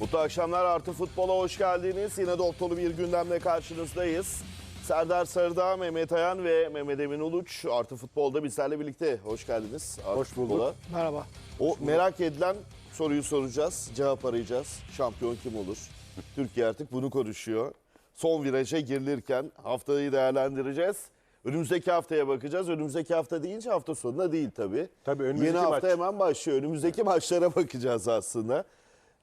Mutlu akşamlar Artı Futbol'a hoş geldiniz. Yine dop dolu bir gündemle karşınızdayız. Serdar Sarıdağ, Mehmet Ayan ve Mehmet Emin Uluç Artı Futbol'da bizlerle birlikte. Hoş geldiniz. Artı Hoş bulduk. Futbol'a. Merhaba. O merak edilen soruyu soracağız. Cevap arayacağız. Şampiyon kim olur? Türkiye artık bunu konuşuyor. Son viraja girilirken haftayı değerlendireceğiz. Önümüzdeki haftaya bakacağız. Önümüzdeki hafta deyince hafta sonuna değil tabii. Tabii, önümüzdeki Yeni hafta maç. hemen başlıyor. Önümüzdeki maçlara bakacağız aslında.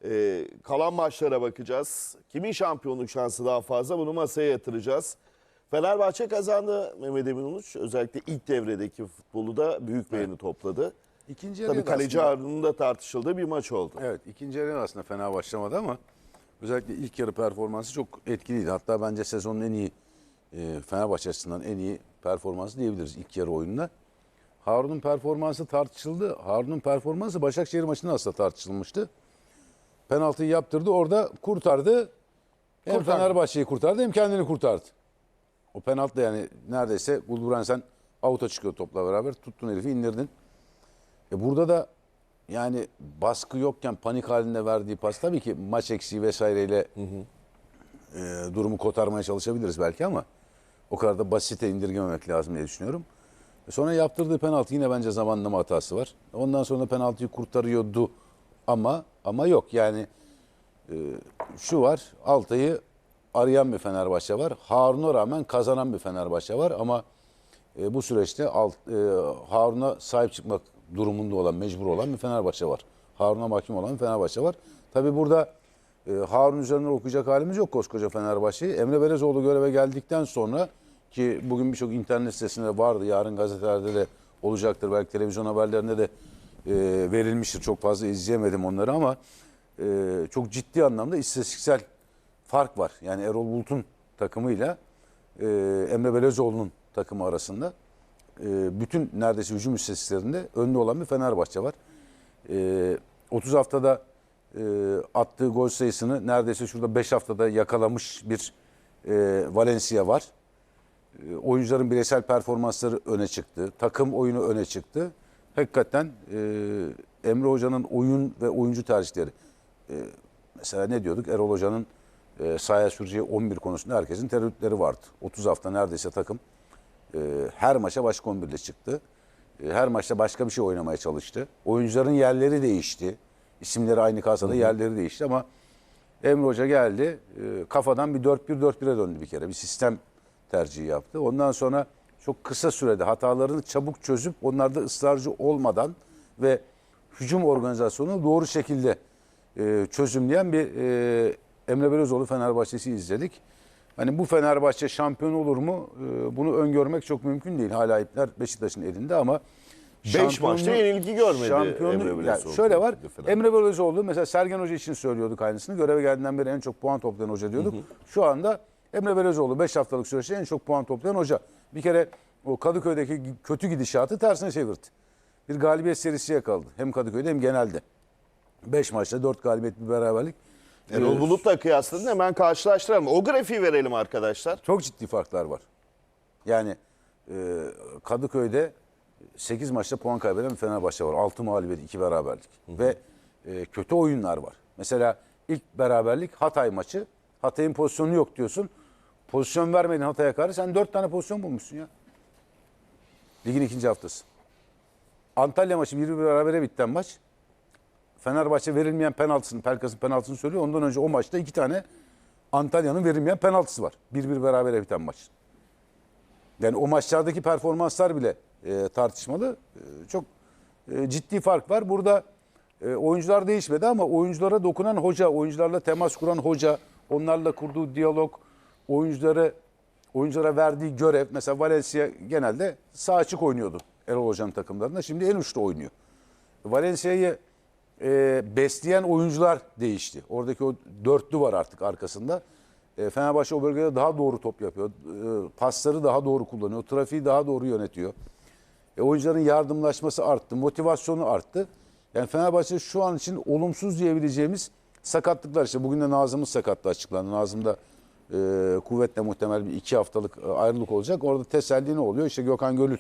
Ee, kalan maçlara bakacağız. Kimin şampiyonluk şansı daha fazla bunu masaya yatıracağız. Fenerbahçe kazandı Mehmet Emin Uluç. Özellikle ilk devredeki futbolu da büyük beğeni topladı. İkinci yarı Tabii kaleci aslında- da tartışıldığı bir maç oldu. Evet ikinci yarı aslında fena başlamadı ama özellikle ilk yarı performansı çok etkiliydi. Hatta bence sezonun en iyi e, Fenerbahçe açısından en iyi performansı diyebiliriz ilk yarı oyununa. Harun'un performansı tartışıldı. Harun'un performansı Başakşehir maçında aslında tartışılmıştı. Penaltıyı yaptırdı orada kurtardı. Hem Kurtardı. Fenerbahçe'yi kurtardı hem kendini kurtardı. O penaltı da yani neredeyse Gulburensen avuta çıkıyor topla beraber. Tuttun herifi indirdin. E burada da yani baskı yokken panik halinde verdiği pas tabii ki maç eksiği vesaireyle e, durumu kotarmaya çalışabiliriz belki ama o kadar da basite indirgememek lazım diye düşünüyorum. E sonra yaptırdığı penaltı yine bence zamanlama hatası var. Ondan sonra penaltıyı kurtarıyordu ama ama yok yani e, şu var Altay'ı arayan bir Fenerbahçe var. Harun'a rağmen kazanan bir Fenerbahçe var ama e, bu süreçte alt, e, Harun'a sahip çıkmak durumunda olan, mecbur olan bir Fenerbahçe var. Harun'a mahkum olan bir Fenerbahçe var. Tabi burada e, Harun üzerinden okuyacak halimiz yok koskoca Fenerbahçe'yi. Emre Belezoğlu göreve geldikten sonra ki bugün birçok internet sitesinde vardı, yarın gazetelerde de olacaktır, belki televizyon haberlerinde de e, verilmiştir. Çok fazla izleyemedim onları ama e, çok ciddi anlamda istatistiksel fark var. Yani Erol Bulut'un takımıyla e, Emre Belezoğlu'nun takımı arasında e, bütün neredeyse hücum istatistiklerinde önde olan bir Fenerbahçe var. E, 30 haftada e, attığı gol sayısını neredeyse şurada 5 haftada yakalamış bir e, Valencia var. E, oyuncuların bireysel performansları öne çıktı. Takım oyunu öne çıktı. Hakikaten e, Emre Hoca'nın oyun ve oyuncu tercihleri. E, mesela ne diyorduk? Erol Hoca'nın e, sahaya süreceği 11 konusunda herkesin tereddütleri vardı. 30 hafta neredeyse takım e, her maça başka 11 ile çıktı. E, her maçta başka bir şey oynamaya çalıştı. Oyuncuların yerleri değişti. İsimleri aynı kalsa da yerleri değişti ama Emre Hoca geldi. e, kafadan bir 4-1-4-1'e döndü bir kere. Bir sistem tercihi yaptı. Ondan sonra çok kısa sürede hatalarını çabuk çözüp onlarda ısrarcı olmadan ve hücum organizasyonunu doğru şekilde e, çözümleyen bir e, Emre Belözoğlu Fenerbahçe'si izledik. Hani bu Fenerbahçe şampiyon olur mu? E, bunu öngörmek çok mümkün değil. Hala ipler Beşiktaş'ın elinde ama Beş maçta yenilgi görmedi şampiyonluk- Emre yani şöyle var. Emre Belözoğlu mesela Sergen Hoca için söylüyorduk aynısını. Göreve geldiğinden beri en çok puan toplayan hoca diyorduk. Şu anda Emre Belözoğlu 5 haftalık süreçte en çok puan toplayan hoca. Bir kere o Kadıköy'deki kötü gidişatı tersine çevirdi. Bir galibiyet serisi yakaladı. Hem Kadıköy'de hem genelde. 5 maçta 4 galibiyet bir beraberlik. Erol Ee, Bulut'la kıyasladın hemen karşılaştıralım. O grafiği verelim arkadaşlar. Çok ciddi farklar var. Yani e, Kadıköy'de 8 maçta puan kaybeden bir Fenerbahçe var. 6 mağlubiyet, 2 beraberlik. Ve e, kötü oyunlar var. Mesela ilk beraberlik Hatay maçı. Hatay'ın pozisyonu yok diyorsun. Pozisyon vermedin Hatay'a karşı. Sen 4 tane pozisyon bulmuşsun ya. Ligin ikinci haftası. Antalya maçı 1-1 berabere biten maç. Fenerbahçe verilmeyen penaltısını, Pelkas'ın penaltısını söylüyor. Ondan önce o maçta iki tane Antalya'nın verilmeyen penaltısı var. 1-1 berabere biten maç. Yani o maçlardaki performanslar bile e, tartışmalı. E, çok e, ciddi fark var. Burada e, oyuncular değişmedi ama oyunculara dokunan hoca, oyuncularla temas kuran hoca, onlarla kurduğu diyalog, oyuncuları oyunculara verdiği görev. Mesela Valencia genelde sağ açık oynuyordu Erol Hoca'nın takımlarında. Şimdi en uçta oynuyor. Valencia'yı e, besleyen oyuncular değişti. Oradaki o dörtlü var artık arkasında. E, Fenerbahçe o bölgede daha doğru top yapıyor. E, pasları daha doğru kullanıyor. Trafiği daha doğru yönetiyor. E, oyuncuların yardımlaşması arttı. Motivasyonu arttı. Yani Fenerbahçe şu an için olumsuz diyebileceğimiz sakatlıklar. işte bugün de Nazım'ın sakatlığı açıklandı. Nazım'da e, kuvvetle muhtemel bir iki haftalık e, ayrılık olacak. Orada teselli ne oluyor? İşte Gökhan Gönül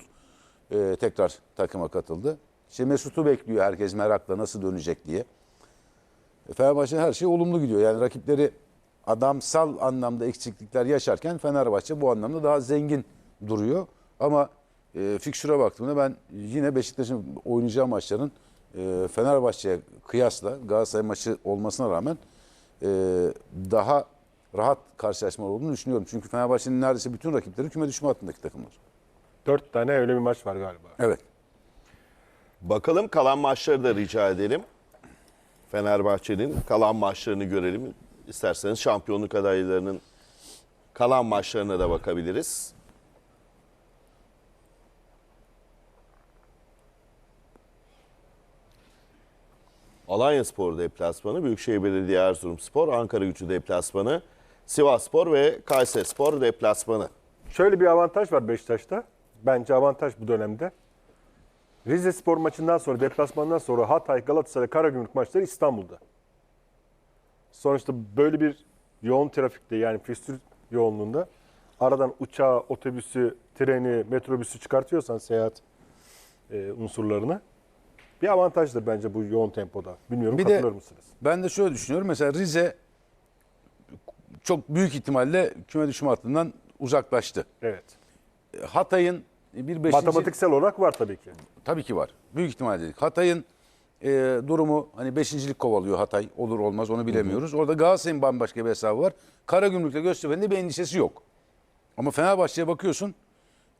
e, tekrar takıma katıldı. İşte Mesut'u bekliyor herkes merakla nasıl dönecek diye. Fenerbahçe'nin her şey olumlu gidiyor. Yani rakipleri adamsal anlamda eksiklikler yaşarken Fenerbahçe bu anlamda daha zengin duruyor. Ama e, fikstüre baktığımda ben yine Beşiktaş'ın oynayacağı maçların e, Fenerbahçe'ye kıyasla Galatasaray maçı olmasına rağmen e, daha rahat karşılaşmalar olduğunu düşünüyorum. Çünkü Fenerbahçe'nin neredeyse bütün rakipleri küme düşme hattındaki takımlar. Dört tane öyle bir maç var galiba. Evet. Bakalım kalan maçları da rica edelim. Fenerbahçe'nin kalan maçlarını görelim. İsterseniz şampiyonluk adaylarının kalan maçlarına da bakabiliriz. Alanya Spor deplasmanı, Büyükşehir Belediye Erzurumspor, Ankara Gücü deplasmanı, Sivasspor ve Kayserispor deplasmanı. Şöyle bir avantaj var Beşiktaş'ta. Bence avantaj bu dönemde. Rize Spor maçından sonra, deplasmandan sonra Hatay, Galatasaray, Karagümrük maçları İstanbul'da. Sonuçta böyle bir yoğun trafikte yani fistül yoğunluğunda aradan uçağı, otobüsü, treni, metrobüsü çıkartıyorsan seyahat e, unsurlarını bir avantajdır bence bu yoğun tempoda. Bilmiyorum Bir de- katılır mısınız? Ben de şöyle düşünüyorum. Mesela Rize çok büyük ihtimalle küme düşme hattından uzaklaştı. Evet. Hatay'ın bir beşinci... Matematiksel olarak var tabii ki. Tabii ki var. Büyük ihtimal dedik. Hatay'ın e, durumu hani beşincilik kovalıyor Hatay. Olur olmaz onu bilemiyoruz. Orada Galatasaray'ın bambaşka bir hesabı var. Karagümrük'te Göztepe'nin de bir endişesi yok. Ama Fenerbahçe'ye bakıyorsun.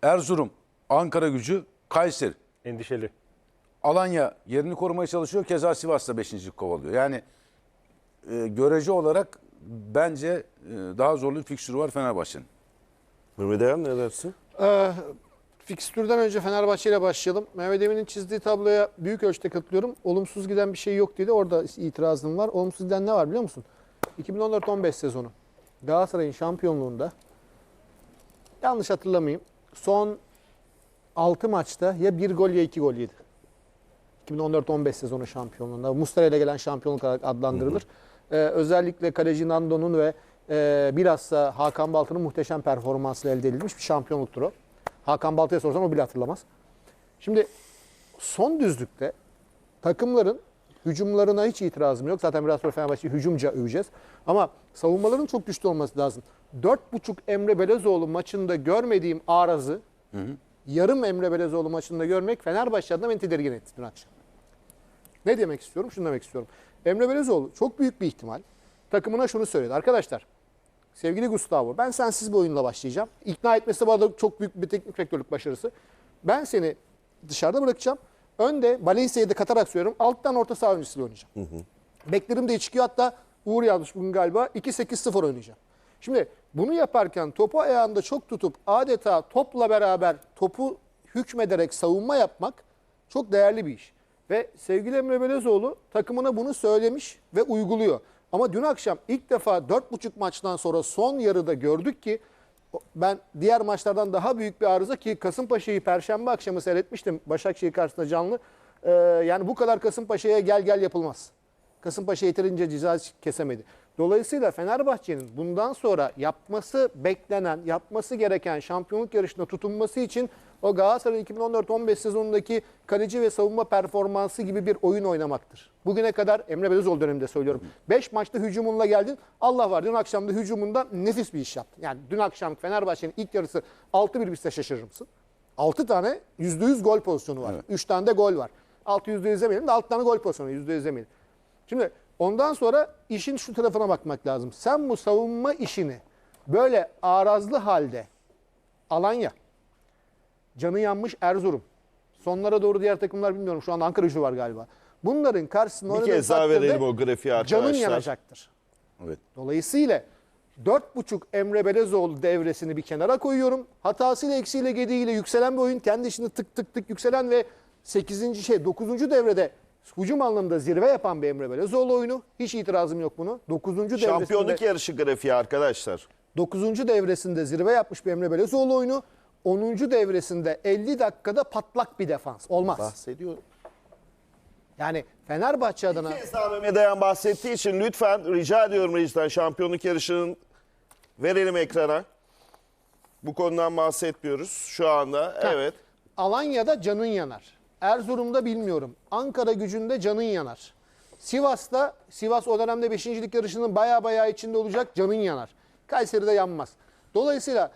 Erzurum, Ankara gücü, Kayseri. Endişeli. Alanya yerini korumaya çalışıyor. Keza Sivas da beşincilik kovalıyor. Yani e, görece olarak bence e, daha zorlu bir fikstürü var Fenerbahçe'nin. Mehmet Ayan ne dersin? Ee, fikstürden önce Fenerbahçe ile başlayalım. Mehmet Emin'in çizdiği tabloya büyük ölçüde katılıyorum. Olumsuz giden bir şey yok dedi. Orada itirazım var. Olumsuz giden ne var biliyor musun? 2014-15 sezonu. Galatasaray'ın şampiyonluğunda yanlış hatırlamayayım. Son 6 maçta ya 1 gol ya 2 gol yedi. 2014-15 sezonu şampiyonluğunda. Mustara ile gelen şampiyonluk olarak adlandırılır. Ee, özellikle kaleci Nando'nun ve e, bilhassa Hakan Balta'nın muhteşem performansıyla elde edilmiş bir şampiyonluktur o. Hakan Balta'ya sorsam o bile hatırlamaz. Şimdi son düzlükte takımların hücumlarına hiç itirazım yok. Zaten biraz sonra Fenerbahçe'yi hücumca öveceğiz. Ama savunmaların çok güçlü olması lazım. 4.5 Emre Belezoğlu maçında görmediğim arazı yarım Emre Belezoğlu maçında görmek Fenerbahçe adına beni tedirgin etti dün akşam. Ne demek istiyorum? Şunu demek istiyorum. Emre Belezoğlu çok büyük bir ihtimal takımına şunu söyledi. Arkadaşlar sevgili Gustavo ben sensiz bir oyunla başlayacağım. İkna etmesi bu arada çok büyük bir teknik direktörlük başarısı. Ben seni dışarıda bırakacağım. Önde Valencia'yı da katarak söylüyorum. Alttan orta saha oyuncusuyla oynayacağım. Beklerim de çıkıyor hatta Uğur yazmış bugün galiba 2-8-0 oynayacağım. Şimdi bunu yaparken topu ayağında çok tutup adeta topla beraber topu hükmederek savunma yapmak çok değerli bir iş. Ve sevgili Emre Belezoğlu takımına bunu söylemiş ve uyguluyor. Ama dün akşam ilk defa 4,5 maçtan sonra son yarıda gördük ki ben diğer maçlardan daha büyük bir arıza ki Kasımpaşa'yı Perşembe akşamı seyretmiştim Başakşehir karşısında canlı. Ee, yani bu kadar Kasımpaşa'ya gel gel yapılmaz. Kasımpaşa yeterince ceza kesemedi. Dolayısıyla Fenerbahçe'nin bundan sonra yapması beklenen, yapması gereken şampiyonluk yarışında tutunması için o Galatasaray 2014-15 sezonundaki kaleci ve savunma performansı gibi bir oyun oynamaktır. Bugüne kadar Emre Belözoğlu döneminde söylüyorum. 5 maçta hücumunla geldin. Allah var dün akşam da hücumunda nefis bir iş yaptın. Yani dün akşam Fenerbahçe'nin ilk yarısı 6-1 bitse şaşırır mısın? 6 tane %100 gol pozisyonu var. 3 tane de gol var. 6 %100 demeyelim de 6 tane gol pozisyonu %100 demeyelim. Şimdi ondan sonra işin şu tarafına bakmak lazım. Sen bu savunma işini böyle arazlı halde Alanya, canı yanmış Erzurum, sonlara doğru diğer takımlar bilmiyorum şu anda Ankara gücü var galiba. Bunların karşısında Bir kez daha verelim o grafiği arkadaşlar. Canın yanacaktır. Evet. Dolayısıyla 4.5 Emre Belezoğlu devresini bir kenara koyuyorum. Hatasıyla, eksiğiyle, gediğiyle yükselen bir oyun. Kendi içinde tık tık tık yükselen ve 8. şey 9. devrede hücum anlamında zirve yapan bir Emre Belezoğlu oyunu. Hiç itirazım yok bunu. 9. devresinde Şampiyonluk yarışı grafiği arkadaşlar. 9. devresinde zirve yapmış bir Emre Belezoğlu oyunu. 10. devresinde 50 dakikada patlak bir defans. Olmaz. Bahsediyor. Yani Fenerbahçe adına Bir kez daha Mehmet Ayan bahsettiği için lütfen rica ediyorum Rejiden şampiyonluk yarışının verelim ekrana. Bu konudan bahsetmiyoruz şu anda. Evet. Alanya'da canın yanar. Erzurum'da bilmiyorum. Ankara gücünde canın yanar. Sivas'ta Sivas o dönemde 5. lig yarışının baya baya içinde olacak canın yanar. Kayseri'de yanmaz. Dolayısıyla